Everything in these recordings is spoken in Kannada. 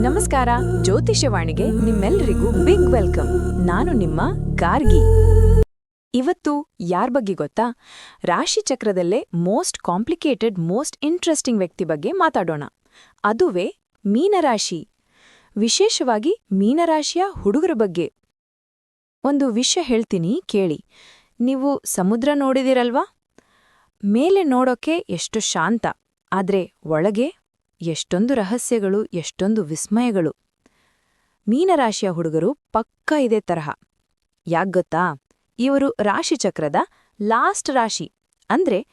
ನಮಸ್ಕಾರ ಜ್ಯೋತಿಷ್ಯವಾಣಿಗೆ ನಿಮ್ಮೆಲ್ಲರಿಗೂ ಬಿಗ್ ವೆಲ್ಕಮ್ ನಾನು ನಿಮ್ಮ ಗಾರ್ಗಿ. ಇವತ್ತು ಯಾರ್ ಬಗ್ಗೆ ಗೊತ್ತಾ? ರಾಶಿ ಚಕ್ರದಲ್ಲೇ ಮೋಸ್ಟ್ ಕಾಂಪ್ಲಿಕೇಟೆಡ್ ಮೋಸ್ಟ್ ಇಂಟ್ರೆಸ್ಟಿಂಗ್ ವ್ಯಕ್ತಿ ಬಗ್ಗೆ ಮಾತಾಡೋಣ. ಅದುವೇ ಮೀನರಾಶಿ. ವಿಶೇಷವಾಗಿ ಮೀನರಾಶಿಯ ಹುಡುಗರ ಬಗ್ಗೆ. ಒಂದು ವಿಷಯ ಹೇಳ್ತೀನಿ, ಕೇಳಿ. ನೀವು ಸಮುದ್ರ ನೋಡಿದಿರಲ್ವಾ? ಮೇಲೆ ನೋಡೋಕೆ ಎಷ್ಟು ಶಾಂತ, ಆದ್ರೆ ಒಳಗೆ ಎಷ್ಟೊಂದು ರಹಸ್ಯಗಳು, ಎಷ್ಟೊಂದು ವಿಸ್ಮಯಗಳು. ಮೀನರಾಶಿಯ ಹುಡುಗರು ಪಕ್ಕ ಇದೇ ತರಹ. ಯಾಕ್ಗೊತ್ತಾ ಇವರು ರಾಶಿಚಕ್ರದ ಲಾಸ್ಟ್ ರಾಶಿ. ಅಂದ್ರೆ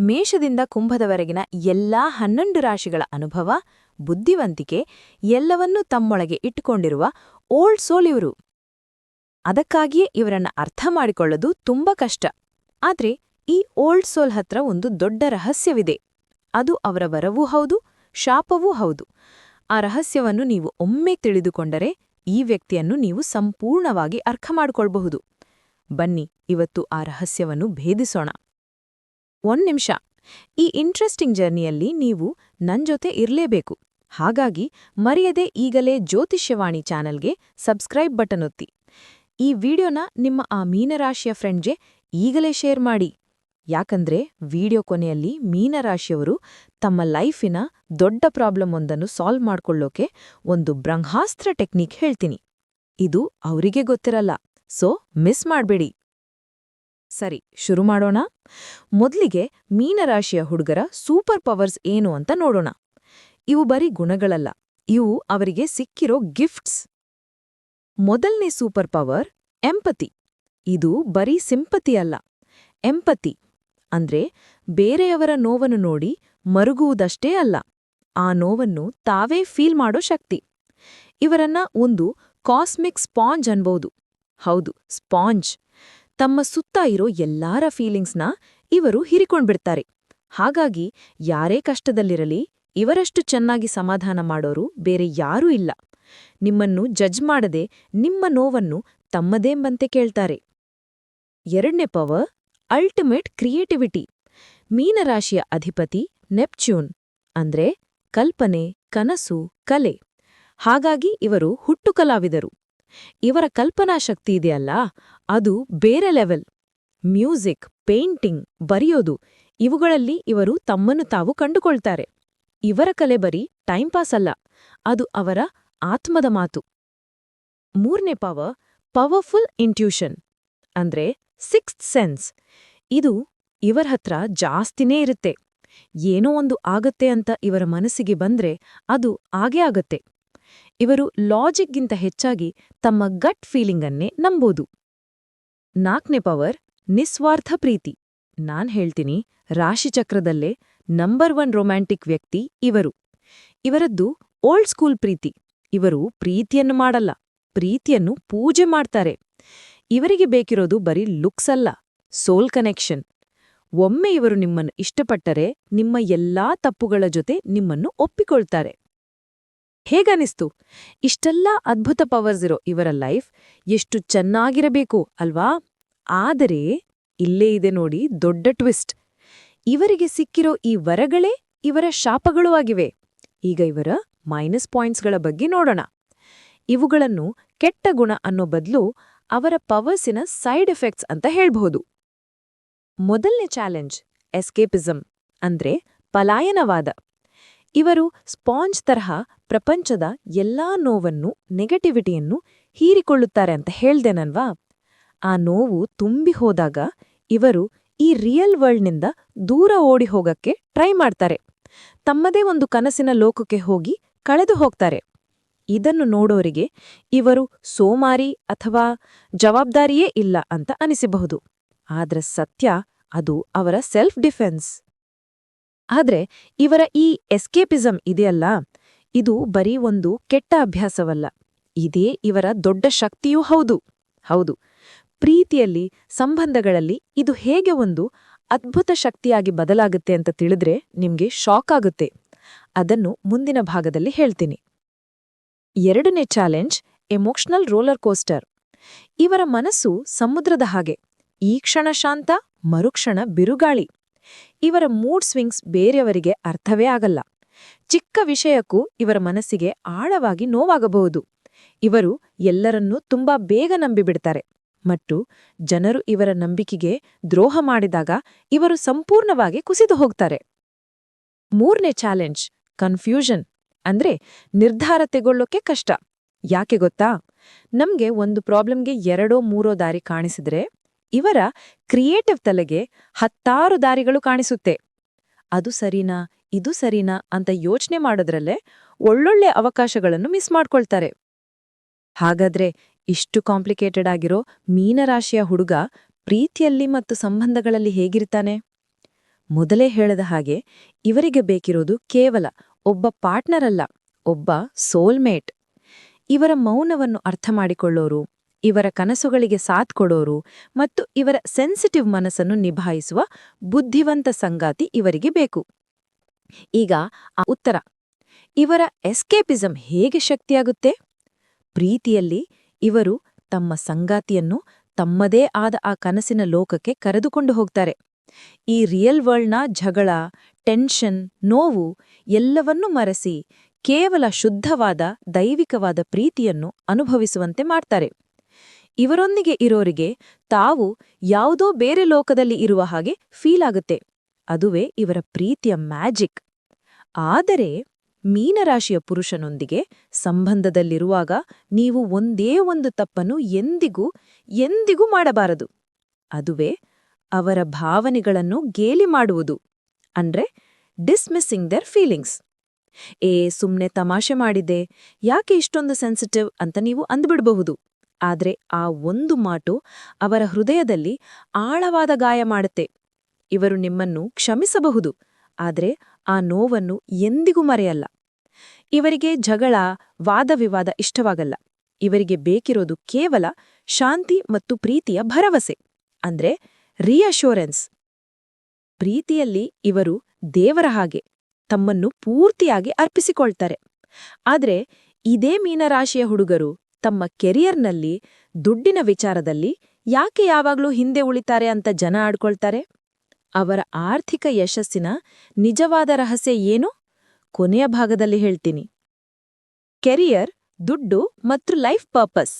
ಮೇಷದಿಂದ ಕುಂಭದವರೆಗಿನ ಎಲ್ಲಾ ಹನ್ನೊಂದು ರಾಶಿಗಳ ಅನುಭವ, ಬುದ್ಧಿವಂತಿಕೆ ಎಲ್ಲವನ್ನೂ ತಮ್ಮೊಳಗೆ ಇಟ್ಟುಕೊಂಡಿರುವ ಓಲ್ಡ್ ಸೋಲ್ ಇವರು. ಅದಕ್ಕಾಗಿಯೇ ಇವರನ್ನ ಅರ್ಥ ಮಾಡಿಕೊಳ್ಳೋದು ತುಂಬಾ ಕಷ್ಟ. ಆದ್ರೆ ಈ ಓಲ್ಡ್ ಸೋಲ್ ಹತ್ರ ಒಂದು ದೊಡ್ಡ ರಹಸ್ಯವಿದೆ. ಅದು ಅವರ ವರವೂ ಹೌದು ಶಾಪವೂ ಹೌದು. ಆ ರಹಸ್ಯವನ್ನು ನೀವು ಒಮ್ಮೆ ತಿಳಿದುಕೊಂಡರೆ ಈ ವ್ಯಕ್ತಿಯನ್ನು ನೀವು ಸಂಪೂರ್ಣವಾಗಿ ಅರ್ಥ ಮಾಡಿಕೊಳ್ಬಹುದು ಬನ್ನಿ, ಇವತ್ತು ಆ ರಹಸ್ಯವನ್ನು ಭೇದಿಸೋಣ. ಒಂದ್ ನಿಮಿಷ. ಈ ಇಂಟ್ರೆಸ್ಟಿಂಗ್ ಜರ್ನಿಯಲ್ಲಿ ನೀವು ನನ್ ಜೊತೆ ಇರ್ಲೇಬೇಕು. ಹಾಗಾಗಿ, ಮರೆಯದೆ ಈಗಲೇ ಜ್ಯೋತಿಷ್ಯವಾಣಿ ಚಾನಲ್ಗೆ ಸಬ್ಸ್ಕ್ರೈಬ್ ಬಟನ್ ಒತ್ತಿ. ಈ ವಿಡಿಯೋನ ನಿಮ್ಮ ಆ ಮೀನರಾಶಿಯ ಫ್ರೆಂಡ್ಗೆ ಈಗಲೇ ಶೇರ್ ಮಾಡಿ. ಯಾಕಂದ್ರೆ ವಿಡಿಯೋ ಕೊನೆಯಲ್ಲಿ ಮೀನರಾಶಿಯವರು ತಮ್ಮ ಲೈಫಿನ ದೊಡ್ಡ ಪ್ರಾಬ್ಲಮ್ ಒಂದನ್ನು ಸಾಲ್ವ್ ಮಾಡ್ಕೊಳ್ಳೋಕೆ ಒಂದು ಬ್ರಹ್ಮಾಸ್ತ್ರ ಟೆಕ್ನಿಕ್ ಹೇಳ್ತೀನಿ. ಇದು ಅವರಿಗೆ ಗೊತ್ತಿರಲ್ಲ. ಸೊ, ಮಿಸ್ ಮಾಡ್ಬೇಡಿ. ಸರಿ, ಶುರು ಮಾಡೋಣ. ಮೊದ್ಲಿಗೆ ಮೀನರಾಶಿಯ ಹುಡುಗರ ಸೂಪರ್ ಪವರ್ಸ್ ಏನು ಅಂತ ನೋಡೋಣ. ಇವು ಬರೀ ಗುಣಗಳಲ್ಲ. ಇವು ಅವರಿಗೆ ಸಿಕ್ಕಿರೋ ಗಿಫ್ಟ್ಸ್. ಮೊದಲನೇ ಸೂಪರ್ ಪವರ್, ಎಂಪತಿ. ಇದು ಬರೀ ಸಿಂಪತಿ ಅಲ್ಲ. ಎಂಪತಿ ಅಂದ್ರೆ ಬೇರೆಯವರ ನೋವನ್ನು ನೋಡಿ ಮರುಗುವುದಷ್ಟೇ ಅಲ್ಲ, ಆ ನೋವನ್ನು ತಾವೇ ಫೀಲ್ ಮಾಡೋ ಶಕ್ತಿ. ಇವರನ್ನ ಒಂದು ಕಾಸ್ಮಿಕ್ ಸ್ಪಾಂಜ್ ಅನ್ಬೋದು. ಹೌದು, ಸ್ಪಾಂಜ್. ತಮ್ಮ ಸುತ್ತ ಇರೋ ಎಲ್ಲಾರ ಫೀಲಿಂಗ್ಸ್ನ ಇವರು ಹಿರಿಕೊಂಡ್ಬಿಡ್ತಾರೆ. ಹಾಗಾಗಿ ಯಾರೇ ಕಷ್ಟದಲ್ಲಿರಲಿ, ಇವರಷ್ಟು ಚೆನ್ನಾಗಿ ಸಮಾಧಾನ ಮಾಡೋರು ಬೇರೆ ಯಾರೂ ಇಲ್ಲ. ನಿಮ್ಮನ್ನು ಜಡ್ಜ್ ಮಾಡದೆ ನಿಮ್ಮ ನೋವನ್ನು ತಮ್ಮದೇಂಬಂತೆ ಕೇಳ್ತಾರೆ. ಎರಡನೇ ಪವರ್ ಅಲ್ಟಿಮೇಟ್ ಕ್ರಿಯೇಟಿವಿಟಿ ಮೀನರಾಶಿಯ ಅಧಿಪತಿ ನೆಪ್ಚ್ಯೂನ್ ಅಂದ್ರೆ ಕಲ್ಪನೆ, ಕನಸು, ಕಲೆ. ಹಾಗಾಗಿ ಇವರು ಹುಟ್ಟು ಕಲಾವಿದರು ಇವರ ಕಲ್ಪನಾ ಶಕ್ತಿ ಇದೆಯಲ್ಲ, ಅದು ಬೇರೆ ಲೆವೆಲ್ ಮ್ಯೂಸಿಕ್, ಪೇಂಟಿಂಗ್, ಬರೆಯೋದು, ಇವುಗಳಲ್ಲಿ ಇವರು ತಮ್ಮನ್ನು ತಾವು ಕಂಡುಕೊಳ್ತಾರೆ. ಇವರ ಕಲೆ ಬರೀ ಟೈಮ್ ಪಾಸ್ ಅಲ್ಲ, ಅದು ಅವರ ಆತ್ಮದ ಮಾತು. ಮೂರನೇ ಪವರ್ ಪವರ್ಫುಲ್ ಇಂಟ್ಯೂಷನ್ ಅಂದ್ರೆ ಸಿಕ್ಸ್ತ್ ಸೆನ್ಸ್ ಇದು ಇವರ ಹತ್ರ ಜಾಸ್ತಿನೇ ಇರುತ್ತೆ. ಏನೋ ಒಂದು ಆಗತ್ತೆ ಅಂತ ಇವರ ಮನಸ್ಸಿಗೆ ಬಂದ್ರೆ ಅದು ಆಗೇ ಆಗತ್ತೆ. ಇವರು ಲಾಜಿಕ್ಗಿಂತ ಹೆಚ್ಚಾಗಿ ತಮ್ಮ ಗಟ್ ಫೀಲಿಂಗನ್ನೇ ನಂಬೋದು. ನಾಲ್ಕನೇ ಪವರ್ ನಿಸ್ವಾರ್ಥ ಪ್ರೀತಿ. ನಾನ್ ಹೇಳ್ತೀನಿ ರಾಶಿಚಕ್ರದಲ್ಲೇ ನಂಬರ್ ಒನ್ ರೊಮ್ಯಾಂಟಿಕ್ ವ್ಯಕ್ತಿ ಇವರು. ಇವರದ್ದು ಓಲ್ಡ್ ಸ್ಕೂಲ್ ಪ್ರೀತಿ. ಇವರು ಪ್ರೀತಿಯನ್ನು ಮಾಡಲ್ಲ. ಪ್ರೀತಿಯನ್ನು ಪೂಜೆ ಮಾಡ್ತಾರೆ. ಇವರಿಗೆ ಬೇಕಿರೋದು ಬರೀ ಲುಕ್ಸ್ ಅಲ್ಲ, ಸೋಲ್ ಕನೆಕ್ಷನ್. ಒಮ್ಮೆ ಇವರು ನಿಮ್ಮನ್ನು ಇಷ್ಟಪಟ್ಟರೆ ನಿಮ್ಮ ಎಲ್ಲಾ ತಪ್ಪುಗಳ ಜೊತೆ ನಿಮ್ಮನ್ನು ಒಪ್ಪಿಕೊಳ್ತಾರೆ. ಹೇಗನಿಸ್ತು? ಇಷ್ಟೆಲ್ಲಾ ಅದ್ಭುತ ಪವರ್ಸ್ ಇರೋ ಇವರ ಲೈಫ್ ಎಷ್ಟು ಚೆನ್ನಾಗಿರಬೇಕು ಅಲ್ವಾ? ಆದರೆ ಇಲ್ಲೇ ಇದೆ ನೋಡಿ ದೊಡ್ಡ ಟ್ವಿಸ್ಟ್. ಇವರಿಗೆ ಸಿಕ್ಕಿರೋ ಈ ವರಗಳೇ ಇವರ ಶಾಪಗಳೂ ಆಗಿವೆ. ಈಗ ಇವರ ಮೈನಸ್ ಪಾಯಿಂಟ್ಸ್ಗಳ ಬಗ್ಗೆ ನೋಡೋಣ. ಇವುಗಳನ್ನು ಕೆಟ್ಟ ಗುಣ ಅನ್ನೋ ಬದಲು ಅವರ ಪವರ್ಸಿನ ಸೈಡ್ ಎಫೆಕ್ಟ್ಸ್ ಅಂತ ಹೇಳ್ಬಹುದು. ಮೊದಲನೇ ಚಾಲೆಂಜ್, ಎಸ್ಕೇಪಿಸಂ, ಅಂದ್ರೆ ಪಲಾಯನವಾದ. ಇವರು ಸ್ಪಾಂಜ್ ತರಹ ಪ್ರಪಂಚದ ಎಲ್ಲಾ ನೋವನ್ನು, ನೆಗೆಟಿವಿಟಿಯನ್ನು ಹೀರಿಕೊಳ್ಳುತ್ತಾರೆ ಅಂತ ಹೇಳ್ದೆನಲ್ವಾ ಆ ನೋವು ತುಂಬಿ ಹೋದಾಗ ಇವರು ಈ ರಿಯಲ್ ವರ್ಲ್ಡ್ನಿಂದ ದೂರ ಓಡಿ ಹೋಗಕ್ಕೆ ಟ್ರೈ ಮಾಡ್ತಾರೆ. ತಮ್ಮದೇ ಒಂದು ಕನಸಿನ ಲೋಕಕ್ಕೆ ಹೋಗಿ ಕಳೆದು ಹೋಗ್ತಾರೆ. ಇದನ್ನು ನೋಡೋರಿಗೆ ಇವರು ಸೋಮಾರಿ ಅಥವಾ ಜವಾಬ್ದಾರಿಯೇ ಇಲ್ಲ ಅಂತ ಅನಿಸಬಹುದು. ಆದ್ರೆ ಸತ್ಯ ಅದು ಅವರ ಸೆಲ್ಫ್ ಡಿಫೆನ್ಸ್ ಆದ್ರೆ ಇವರ ಈ ಎಸ್ಕೇಪಿಸಂ ಇದೆಯಲ್ಲ, ಇದು ಬರೀ ಒಂದು ಕೆಟ್ಟ ಅಭ್ಯಾಸವಲ್ಲ. ಇದೇ ಇವರ ದೊಡ್ಡ ಶಕ್ತಿಯೂ ಹೌದು. ಹೌದು, ಪ್ರೀತಿಯಲ್ಲಿ, ಸಂಬಂಧಗಳಲ್ಲಿ ಇದು ಹೇಗೆ ಒಂದು ಅದ್ಭುತ ಶಕ್ತಿಯಾಗಿ ಬದಲಾಗುತ್ತೆ ಅಂತ ತಿಳಿದ್ರೆ ನಿಮ್ಗೆ ಶಾಕ್ ಆಗುತ್ತೆ. ಅದನ್ನು ಮುಂದಿನ ಭಾಗದಲ್ಲಿ ಹೇಳ್ತೀನಿ. ಎರಡನೇ ಚಾಲೆಂಜ್ ಎಮೋಷನಲ್ ರೋಲರ್ ಕೋಸ್ಟರ್. ಇವರ ಮನಸ್ಸು ಸಮುದ್ರದ ಹಾಗೆ. ಈ ಕ್ಷಣ ಶಾಂತ, ಮರುಕ್ಷಣ ಬಿರುಗಾಳಿ. ಇವರ ಮೂಡ್ ಸ್ವಿಂಗ್ಸ್ ಬೇರೆಯವರಿಗೆ ಅರ್ಥವೇ ಆಗಲ್ಲ. ಚಿಕ್ಕ ವಿಷಯಕ್ಕೂ ಇವರ ಮನಸ್ಸಿಗೆ ಆಳವಾಗಿ ನೋವಾಗಬಹುದು. ಇವರು ಎಲ್ಲರನ್ನೂ ತುಂಬಾ ಬೇಗ ನಂಬಿಬಿಡ್ತಾರೆ. ಮತ್ತು ಜನರು ಇವರ ನಂಬಿಕೆಗೆ ದ್ರೋಹ ಮಾಡಿದಾಗ ಇವರು ಸಂಪೂರ್ಣವಾಗಿ ಕುಸಿದು ಹೋಗ್ತಾರೆ. ಮೂರನೇ ಚಾಲೆಂಜ್, ಕನ್ಫ್ಯೂಷನ್. ಅಂದ್ರೆ ನಿರ್ಧಾರ ತೆಗೊಳ್ಳೋಕೆ ಕಷ್ಟ. ಯಾಕೆ ಗೊತ್ತಾ? ನಮ್ಗೆ ಒಂದು ಪ್ರಾಬ್ಲಮ್ಗೆ ಎರಡೋ ಮೂರೋ ದಾರಿ ಕಾಣಿಸಿದ್ರೆ ಇವರ ಕ್ರಿಯೇಟಿವ್ ತಲೆಗೆ ಹತ್ತಾರು ದಾರಿಗಳು ಕಾಣಿಸುತ್ತೆ. ಅದು ಸರಿನಾ? ಇದು ಸರಿನಾ? ಅಂತ ಯೋಚನೆ ಮಾಡೋದ್ರಲ್ಲೇ ಒಳ್ಳೊಳ್ಳೆ ಅವಕಾಶಗಳನ್ನು ಮಿಸ್ ಮಾಡ್ಕೊಳ್ತಾರೆ. ಹಾಗಾದ್ರೆ ಇಷ್ಟು ಕಾಂಪ್ಲಿಕೇಟೆಡ್ ಆಗಿರೋ ಮೀನರಾಶಿಯ ಹುಡುಗ ಪ್ರೀತಿಯಲ್ಲಿ ಮತ್ತು ಸಂಬಂಧಗಳಲ್ಲಿ ಹೇಗಿರ್ತಾನೆ? ಮೊದಲೇ ಹೇಳದ ಹಾಗೆ ಇವರಿಗೆ ಬೇಕಿರೋದು ಕೇವಲ ಒಬ್ಬ ಪಾರ್ಟ್ನರ್ ಅಲ್ಲ ಒಬ್ಬ ಸೋಲ್ಮೇಟ್. ಇವರ ಮೌನವನ್ನು ಅರ್ಥ ಮಾಡಿಕೊಳ್ಳೋರು ಇವರ ಕನಸುಗಳಿಗೆ ಸಾಥ್ ಕೊಡೋರು ಮತ್ತು ಇವರ ಸೆನ್ಸಿಟಿವ್ ಮನಸ್ಸನ್ನು ನಿಭಾಯಿಸುವ ಬುದ್ಧಿವಂತ ಸಂಗಾತಿ ಇವರಿಗೆ ಬೇಕು. ಈಗ ಆ ಉತ್ತರ. ಇವರ ಎಸ್ಕೇಪಿಸಂ ಹೇಗೆ ಶಕ್ತಿಯಾಗುತ್ತೆ? ಪ್ರೀತಿಯಲ್ಲಿ ಇವರು ತಮ್ಮ ಸಂಗಾತಿಯನ್ನು ತಮ್ಮದೇ ಆದ ಆ ಕನಸಿನ ಲೋಕಕ್ಕೆ ಕರೆದುಕೊಂಡು ಹೋಗ್ತಾರೆ. ಈ ರಿಯಲ್ ವರ್ಲ್ಡ್ನ ಜಗಳ ಟೆನ್ಷನ್, ನೋವು ಎಲ್ಲವನ್ನೂ ಮರೆಸಿ ಕೇವಲ ಶುದ್ಧವಾದ ದೈವಿಕವಾದ ಪ್ರೀತಿಯನ್ನು ಅನುಭವಿಸುವಂತೆ ಮಾಡ್ತಾರೆ. ಇವರೊಂದಿಗೆ ಇರೋರಿಗೆ ತಾವು ಯಾವುದೋ ಬೇರೆ ಲೋಕದಲ್ಲಿ ಇರುವ ಹಾಗೆ ಫೀಲ್ ಆಗುತ್ತೆ. ಅದುವೇ ಇವರ ಪ್ರೀತಿಯ ಮ್ಯಾಜಿಕ್. ಆದರೆ ಮೀನರಾಶಿಯ ಪುರುಷನೊಂದಿಗೆ ಸಂಬಂಧದಲ್ಲಿರುವಾಗ ನೀವು ಒಂದೇ ಒಂದು ತಪ್ಪನ್ನು ಎಂದಿಗೂ ಎಂದಿಗೂ ಮಾಡಬಾರದು. ಅದುವೇ ಅವರ ಭಾವನೆಗಳನ್ನು ಗೇಲಿ ಮಾಡುವುದು. ಅಂದ್ರೆ ಡಿಸ್ಮಿಸ್ಸಿಂಗ್ ದರ್ ಫೀಲಿಂಗ್ಸ್ ಏ, ಸುಮ್ನೆ ತಮಾಷೆ ಮಾಡಿದೆ ಯಾಕೆ ಇಷ್ಟೊಂದು ಸೆನ್ಸಿಟಿವ್ ಅಂತ ನೀವು ಅಂದ್ಬಿಡಬಹುದು. ಆದ್ರೆ ಆ ಒಂದು ಮಾಟು ಅವರ ಹೃದಯದಲ್ಲಿ ಆಳವಾದ ಗಾಯ ಮಾಡುತ್ತೆ. ಇವರು ನಿಮ್ಮನ್ನು ಕ್ಷಮಿಸಬಹುದು. ಆದ್ರೆ ಆ ನೋವನ್ನು ಎಂದಿಗೂ ಮರೆಯಲ್ಲ. ಇವರಿಗೆ ಜಗಳ, ವಾದವಿವಾದ ಇಷ್ಟವಾಗಲ್ಲ. ಇವರಿಗೆ ಬೇಕಿರೋದು ಕೇವಲ ಶಾಂತಿ ಮತ್ತು ಪ್ರೀತಿಯ ಭರವಸೆ. ಅಂದ್ರೆ ರಿಯಶೋರೆನ್ಸ್ ಪ್ರೀತಿಯಲ್ಲಿ ಇವರು ದೇವರ ಹಾಗೆ ತಮ್ಮನ್ನು ಪೂರ್ತಿಯಾಗಿ ಅರ್ಪಿಸಿಕೊಳ್ತಾರೆ. ಆದರೆ ಇದೇ ಮೀನರಾಶಿಯ ಹುಡುಗರು ತಮ್ಮ ಕೆರಿಯರ್ನಲ್ಲಿ ದುಡ್ಡಿನ ವಿಚಾರದಲ್ಲಿ ಯಾಕೆ ಯಾವಾಗ್ಲೂ ಹಿಂದೆ ಉಳಿತಾರೆ ಅಂತ ಜನ ಆಡ್ಕೊಳ್ತಾರೆ? ಅವರ ಆರ್ಥಿಕ ಯಶಸ್ಸಿನ ನಿಜವಾದ ರಹಸ್ಯ ಏನು? ಕೊನೆಯ ಭಾಗದಲ್ಲಿ ಹೇಳ್ತೀನಿ. ಕೆರಿಯರ್, ದುಡ್ಡು ಮತ್ತು ಲೈಫ್ ಪರ್ಪಸ್.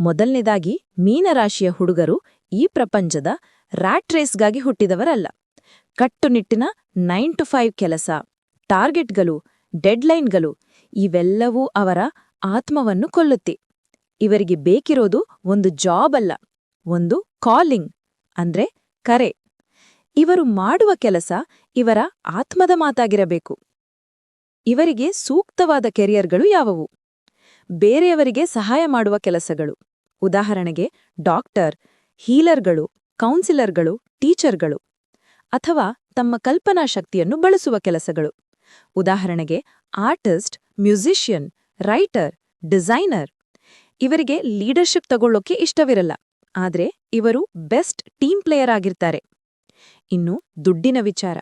ಮೊದಲನೇದಾಗಿ ಮೀನರಾಶಿಯ ಹುಡುಗರು ಈ ಪ್ರಪಂಚದ ರ್ಯಾಟ್ ರೇಸ್ಗಾಗಿ ಹುಟ್ಟಿದವರಲ್ಲ. ಕಟ್ಟುನಿಟ್ಟಿನ ನೈನ್ ಟು ಫೈವ್ ಕೆಲಸ. ಟಾರ್ಗೆಟ್ಗಳು ಡೆಡ್ಲೈನ್ಗಳು ಇವೆಲ್ಲವೂ ಅವರ ಆತ್ಮವನ್ನು ಕೊಲ್ಲುತ್ತೆ. ಇವರಿಗೆ ಬೇಕಿರೋದು ಒಂದು ಜಾಬ್ ಅಲ್ಲ, ಒಂದು ಕಾಲಿಂಗ್ ಅಂದ್ರೆ ಕರೆ. ಇವರು ಮಾಡುವ ಕೆಲಸ ಇವರ ಆತ್ಮದ ಮಾತಾಗಿರಬೇಕು. ಇವರಿಗೆ ಸೂಕ್ತವಾದ ಕೆರಿಯರ್ಗಳು ಯಾವುವು? ಬೇರೆಯವರಿಗೆ ಸಹಾಯ ಮಾಡುವ ಕೆಲಸಗಳು. ಉದಾಹರಣೆಗೆ ಡಾಕ್ಟರ್ ಹೀಲರ್ಗಳು ಕೌನ್ಸಿಲರ್ಗಳು ಟೀಚರ್ಗಳು ಅಥವಾ ತಮ್ಮ ಕಲ್ಪನಾ ಶಕ್ತಿಯನ್ನು ಬಳಸುವ ಕೆಲಸಗಳು. ಉದಾಹರಣೆಗೆ, ಆರ್ಟಿಸ್ಟ್, ಮ್ಯೂಸಿಷಿಯನ್, ರೈಟರ್, ಡಿಸೈನರ್. ಇವರಿಗೆ ಲೀಡರ್ಶಿಪ್ ತಗೊಳ್ಳೋಕೆ ಇಷ್ಟವಿರಲ್ಲ, ಆದ್ರೆ ಇವರು ಬೆಸ್ಟ್ ಟೀಮ್ ಪ್ಲೇಯರ್ ಆಗಿರ್ತಾರೆ. ಇನ್ನು ದುಡ್ಡಿನ ವಿಚಾರ.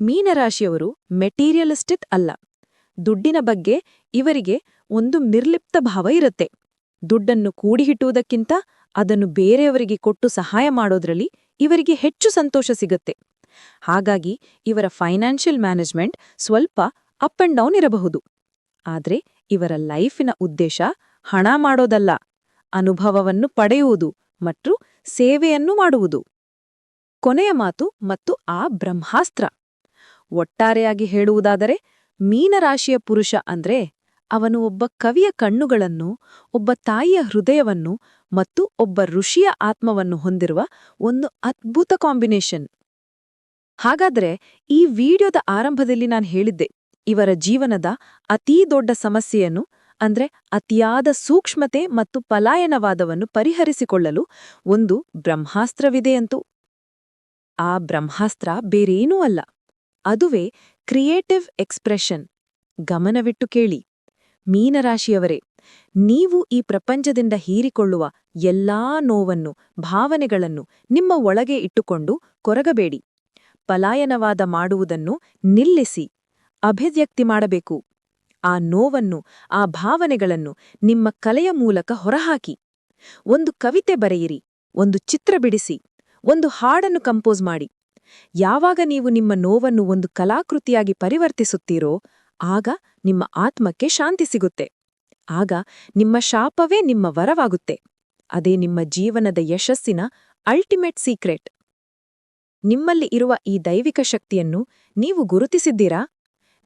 ಮೀನರಾಶಿಯವರು ಮೆಟೀರಿಯಲಿಸ್ಟಿಕ್ ಅಲ್ಲ. ದುಡ್ಡಿನ ಬಗ್ಗೆ ಇವರಿಗೆ ಒಂದು ನಿರ್ಲಿಪ್ತ ಭಾವ ಇರುತ್ತೆ. ದುಡ್ಡನ್ನು ಕೂಡಿಹಿಟ್ಟುವುದಕ್ಕಿಂತ ಅದನ್ನು ಬೇರೆಯವರಿಗೆ ಕೊಟ್ಟು ಸಹಾಯ ಮಾಡೋದ್ರಲ್ಲಿ ಇವರಿಗೆ ಹೆಚ್ಚು ಸಂತೋಷ ಸಿಗುತ್ತೆ. ಹಾಗಾಗಿ ಇವರ ಫೈನಾನ್ಷಿಯಲ್ ಮ್ಯಾನೇಜ್ಮೆಂಟ್ ಸ್ವಲ್ಪ ಅಪ್ ಅಂಡ್ ಡೌನ್ ಇರಬಹುದು. ಆದ್ರೆ ಇವರ ಲೈಫಿನ ಉದ್ದೇಶ ಹಣ ಮಾಡೋದಲ್ಲ, ಅನುಭವವನ್ನು ಪಡೆಯುವುದು ಮತ್ತು ಸೇವೆಯನ್ನು ಮಾಡುವುದು. ಕೊನೆಯ ಮಾತು ಮತ್ತು ಆ ಬ್ರಹ್ಮಾಸ್ತ್ರ. ಒಟ್ಟಾರೆಯಾಗಿ ಹೇಳುವುದಾದರೆ ಮೀನರಾಶಿಯ ಪುರುಷ ಅಂದ್ರೆ ಅವನು ಒಬ್ಬ ಕವಿಯ ಕಣ್ಣುಗಳನ್ನು, ಒಬ್ಬ ತಾಯಿಯ ಹೃದಯವನ್ನು ಮತ್ತು ಒಬ್ಬ ಋಷಿಯ ಆತ್ಮವನ್ನು ಹೊಂದಿರುವ ಒಂದು ಅದ್ಭುತ ಕಾಂಬಿನೇಷನ್. ಹಾಗಾದ್ರೆ ಈ ವಿಡಿಯೋದ ಆರಂಭದಲ್ಲಿ ನಾನು ಹೇಳಿದ್ದೆ, ಇವರ ಜೀವನದ ಅತೀ ದೊಡ್ಡ ಸಮಸ್ಯೆಯನ್ನು, ಅಂದ್ರೆ ಅತಿಯಾದ ಸೂಕ್ಷ್ಮತೆ ಮತ್ತು ಪಲಾಯನವಾದವನ್ನು ಪರಿಹರಿಸಿಕೊಳ್ಳಲು ಒಂದು ಬ್ರಹ್ಮಾಸ್ತ್ರವಿದೆಯಂತೂ ಆ ಬ್ರಹ್ಮಾಸ್ತ್ರ ಬೇರೇನೂ ಅಲ್ಲ, ಅದುವೇ ಕ್ರಿಯೇಟಿವ್ ಎಕ್ಸ್ಪ್ರೆಷನ್. ಗಮನವಿಟ್ಟು ಕೇಳಿ, ಮೀನರಾಶಿಯವರೇ ನೀವು ಈ ಪ್ರಪಂಚದಿಂದ ಹೀರಿಕೊಳ್ಳುವ ಎಲ್ಲಾ ನೋವನ್ನು, ಭಾವನೆಗಳನ್ನು ನಿಮ್ಮ ಒಳಗೆ ಇಟ್ಟುಕೊಂಡು ಕೊರಗಬೇಡಿ. ಪಲಾಯನವಾದ ಮಾಡುವುದನ್ನು ನಿಲ್ಲಿಸಿ, ಅಭಿವ್ಯಕ್ತಿ ಮಾಡಬೇಕು. ಆ ನೋವನ್ನು, ಆ ಭಾವನೆಗಳನ್ನು ನಿಮ್ಮ ಕಲೆಯ ಮೂಲಕ ಹೊರಹಾಕಿ. ಒಂದು ಕವಿತೆ ಬರೆಯಿರಿ, ಒಂದು ಚಿತ್ರ ಬಿಡಿಸಿ, ಒಂದು ಹಾಡನ್ನು ಕಂಪೋಸ್ ಮಾಡಿ. ಯಾವಾಗ ನೀವು ನಿಮ್ಮ ನೋವನ್ನು ಒಂದು ಕಲಾಕೃತಿಯಾಗಿ ಪರಿವರ್ತಿಸುತ್ತೀರೋ, ಆಗ ನಿಮ್ಮ ಆತ್ಮಕ್ಕೆ ಶಾಂತಿ ಸಿಗುತ್ತೆ. ಆಗ ನಿಮ್ಮ ಶಾಪವೇ ನಿಮ್ಮ ವರವಾಗುತ್ತೆ. ಅದೇ ನಿಮ್ಮ ಜೀವನದ ಯಶಸ್ಸಿನ ಅಲ್ಟಿಮೇಟ್ ಸೀಕ್ರೆಟ್ ನಿಮ್ಮಲ್ಲಿ ಇರುವ ಈ ದೈವಿಕ ಶಕ್ತಿಯನ್ನು ನೀವು ಗುರುತಿಸಿದ್ದೀರಾ?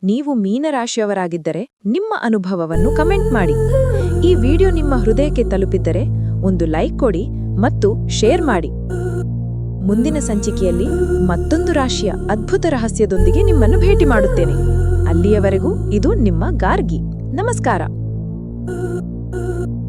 ನೀವು ಮೀನರಾಶಿಯವರಾಗಿದ್ದರೆ ನಿಮ್ಮ ಅನುಭವವನ್ನು ಕಮೆಂಟ್ ಮಾಡಿ. ಈ ವಿಡಿಯೋ ನಿಮ್ಮ ಹೃದಯಕ್ಕೆ ತಲುಪಿದ್ದರೆ ಒಂದು ಲೈಕ್ ಕೊಡಿ ಮತ್ತು ಶೇರ್ ಮಾಡಿ. ಮುಂದಿನ ಸಂಚಿಕೆಯಲ್ಲಿ ಮತ್ತೊಂದು ರಾಶಿಯ ಅದ್ಭುತ ರಹಸ್ಯದೊಂದಿಗೆ ನಿಮ್ಮನ್ನು ಭೇಟಿ ಮಾಡುತ್ತೇನೆ. ಅಲ್ಲಿಯವರೆಗೂ ಇದು ನಿಮ್ಮ ಗಾರ್ಗಿ. ನಮಸ್ಕಾರ. Ooh.